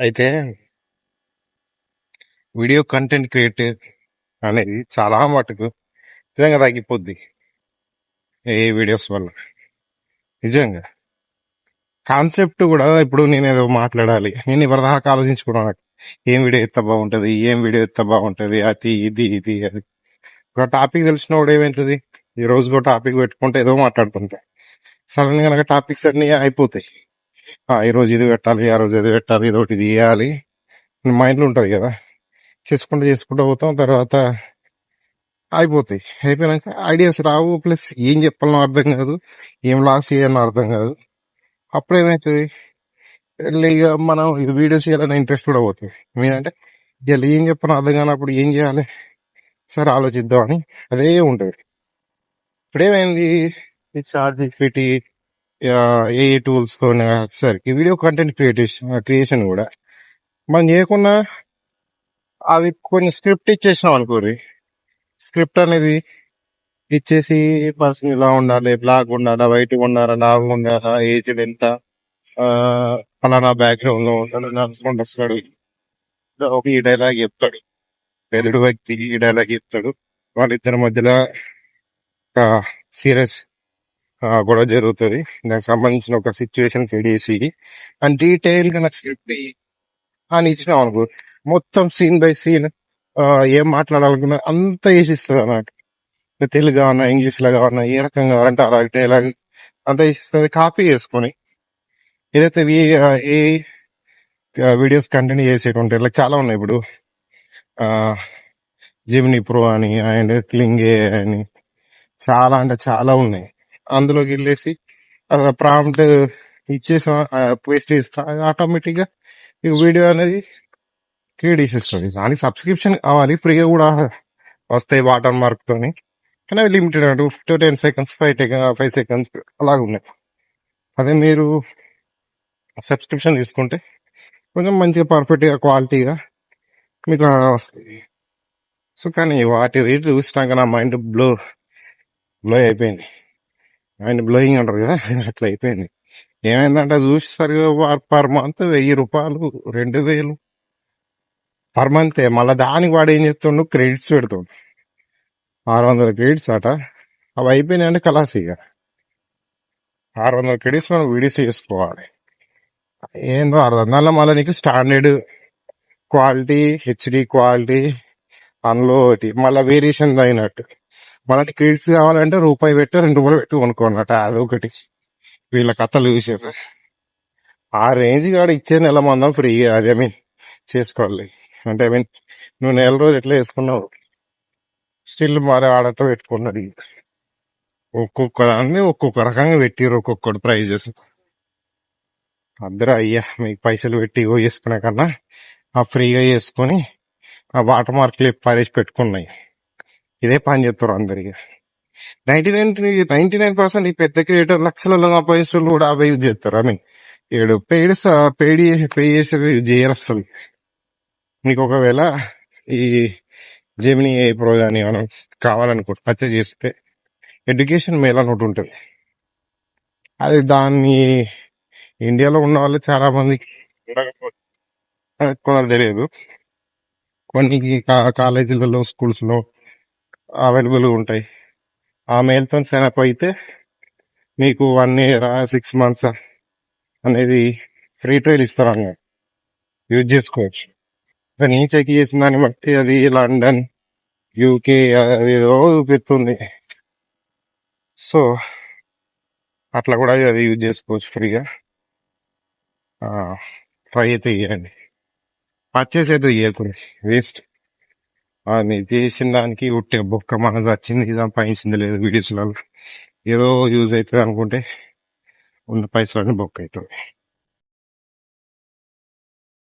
అయితే video content creator అనేది చాలా మటుకు నిజంగా తగ్గిపోద్ది ఏ వీడియోస్ వల్ల. నిజంగా. కాన్సెప్ట్ కూడా ఇప్పుడు నేను ఏదో మాట్లాడాలి. నేను ఎవరిదాకా ఆలోచించుకున్నాను ఏం వీడియో ఎత్త బాగుంటది? ఏం వీడియో ఎత్త బాగుంటది? అది ఇది ఇది అది. ఒక టాపిక్ వాడు ఏమవుతుంది ఈ రోజు ఒక టాపిక్ పెట్టుకుంటే ఏదో మాట్లాడుతుంటా. సడన్గా నాకు టాపిక్స్ అన్ని అయిపోతాయి. ఈరోజు రోజు ఇది పెట్టాలి ఆ రోజు ఇది పెట్టాలి ఇది ఒకటి ఇది చేయాలి మైండ్లో కదా. చేసుకుంటూ చేసుకుంటూ పోతాం తర్వాత అయిపోతాయి. అయిపోయినాక ఐడియాస్ రావు ప్లస్ ఏం చెప్పాలనో అర్థం కాదు ఏం లాస్ చేయాలనో అర్థం కాదు. అప్పుడు ఏమవుతుంది ఇక మనం ఇది వీడియోస్ చేయాలనే ఇంట్రెస్ట్ కూడా పోతుంది. మీరంటే ఇవాళ ఏం చెప్పాలో అర్థం కానప్పుడు ఏం చేయాలి? సరే ఆలోచిద్దామని అదే ఉంటుంది. ఇప్పుడేమైంది? ఈ చార్జ్ ఫిటీ ఏ టూల్స్ సరికి వీడియో కంటెంట్ క్రియేషన్ క్రియేషన్ కూడా. మనం చేయకుండా అవి కొన్ని స్క్రిప్ట్ ఇచ్చేసినాం అనుకోరి స్క్రిప్ట్ అనేది ఇచ్చేసి పర్సన్ ఇలా ఉండాలి బ్లాక్ ఉండాలా వైట్ ఉండాలా లాంగ్ ఉండాలా ఏజ్ ఎంత ఫలానా బ్యాక్గ్రౌండ్లో ఉంటాడు నడుచుకుంటూ వస్తాడు. ఒక ఈ డైలాగ్ చెప్తాడు. పెదుడు వ్యక్తి ఈ డైలాగ్ చెప్తాడు. వాళ్ళిద్దరి మధ్యలో ఒక సీరియస్ గొడవ జరుగుతుంది. దానికి సంబంధించిన ఒక సిచ్యువేషన్ క్రియేట్ చేసి అండ్ డీటెయిల్గా నాకు స్క్రిప్ట్ అని ఇచ్చినాం అనుకో మొత్తం సీన్ బై సీన్ ఏం మాట్లాడాలనుకున్నా అంత వేసిస్తుంది అన్నట్టు. తెలుగు కావాలన్నా ఇంగ్లీష్లో ఏ రకంగా కావాలంటే అలా డైలాగ్ అంత వేసిస్తుంది కాపీ చేసుకొని ఏదైతే వి- ఏ వీడియోస్ కంటిన్యూ చేసేటువంటి ఉంటాయి ఇలా చాలా ఉన్నాయి ఇప్పుడు. జిమిని ప్రో అని అండ్ క్లింగే అని చాలా అంటే చాలా ఉన్నాయి. అందులోకి వెళ్ళేసి ప్రాంప్ట్ ఇచ్చేసి పేస్ట్ చేస్తా. ఆటోమేటిక్గా వీడియో అనేది క్రియేట్ చేసేస్తుంది. దానికి సబ్స్క్రిప్షన్ కావాలి ఫ్రీగా కూడా వస్తాయి వాటర్ మార్క్ తోని. కానీ అవి లిమిటెడ్ అంటే two ten seconds five five seconds అలాగ ఉన్నాయి. అదే మీరు సబ్స్క్రిప్షన్ తీసుకుంటే కొంచెం మంచిగా పర్ఫెక్ట్గా క్వాలిటీగా మీకు వస్తుంది సో కానీ వాటి రేట్ చూసినాక నా మైండ్ బ్లో బ్లో అయిపోయింది. ఆయన బ్లోయింగ్ అంటారు కదా అట్లా అయిపోయింది. ఏమైందంటే చూసేసరికి పర్ మంత్ వెయ్యి రూపాయలు రెండు వేలు. పర్ మంత్ మళ్ళీ దానికి వాడు ఏం చెప్తుండు క్రెడిట్స్ పెడుతుండు. ఆరు వందల క్రెడిట్స్ అట. అవి అయిపోయినాయి అంటే కలాస్ ఇక. ఆరు వందల క్రెడిట్స్ మనం వీడియోస్ చేసుకోవాలి. ఏందో ఆరు వందల మళ్ళీ నీకు స్టాండర్డ్ క్వాలిటీ హెచ్డి క్వాలిటీ అందులో ఒకటి మళ్ళీ వేరియేషన్ అయినట్టు. మనకి క్రెడిట్స్ కావాలంటే రూపాయి పెట్టు రెండు రూపాయలు పెట్టు కొనుక్కోనట. అదొకటి. వీళ్ళ కథలు చూసారు ఆ రేంజ్ కాడ ఇచ్చే నెల మందం ఫ్రీ అది ఐ మీన్ చేసుకోవాలి. అంటే ఐ మీన్ నువ్వు నెల రోజు ఎట్లా వేసుకున్నావు స్టిల్ మరి ఆడట పెట్టుకున్నాడు ఒక్కొక్క దాన్ని ఒక్కొక్క రకంగా పెట్టిరు ఒక్కొక్కటి ప్రైజెస్ అందరూ అయ్యా మీకు పైసలు పెట్టి ఇగో చేసుకునే కన్నా ఆ ఫ్రీగా చేసుకొని ఆ వాటర్ మార్క్లు పారేసి పెట్టుకున్నాయి. ఇదే పని చేస్తారు అందరికి. Ninety nine ninety nine percent ఈ పెద్ద క్రియేటర్ లక్షలలో సంపాదిస్తున్న కూడా అవే యూజ్ చేస్తారు. ఐ మీన్ ఏడు పెయిడ్ పెయిడ్ పే చేసేది యూజ్ చేయరు అసలు మీకు ఒకవేళ ఈ జెమిని ఏ ప్రో కానీ మనం కావాలనుకో పర్చేజ్ చేస్తే ఎడ్యుకేషన్ మేల్ అని ఒకటి ఉంటుంది. అది దాన్ని ఇండియాలో ఉన్న వాళ్ళు చాలా మంది ఉండకపోతే కొందరు తెలియదు. కొన్ని కా- కాలేజీలలో స్కూల్స్లో అవైలబుల్గా ఉంటాయి. ఆ మేల్తో సైన్ అయితే మీకు వన్ ఇయర్ సిక్స్ మంత్స్ అనేది ఫ్రీ ట్రయల్ ఇస్తారు అన్నమాట. యూజ్ చేసుకోవచ్చు. కానీ నేను చెక్ చేసిన దాన్ని బట్టి అది లండన్ యూకే ఏదో చూపిస్తుంది. సో అట్లా కూడా అది యూజ్ చేసుకోవచ్చు ఫ్రీగా. ట్రై అయితే చేయండి. పర్చేస్ అయితే చేయకూడదు వేస్ట్. అది చేసిన దానికి ఉట్టే బొక్క మనది వచ్చింది ఇదా పైసింది లేదు వీడియోస్లలో ఏదో యూజ్ అవుతుంది అనుకుంటే ఉన్న పైసలన్నీ బొక్క అవుతుంది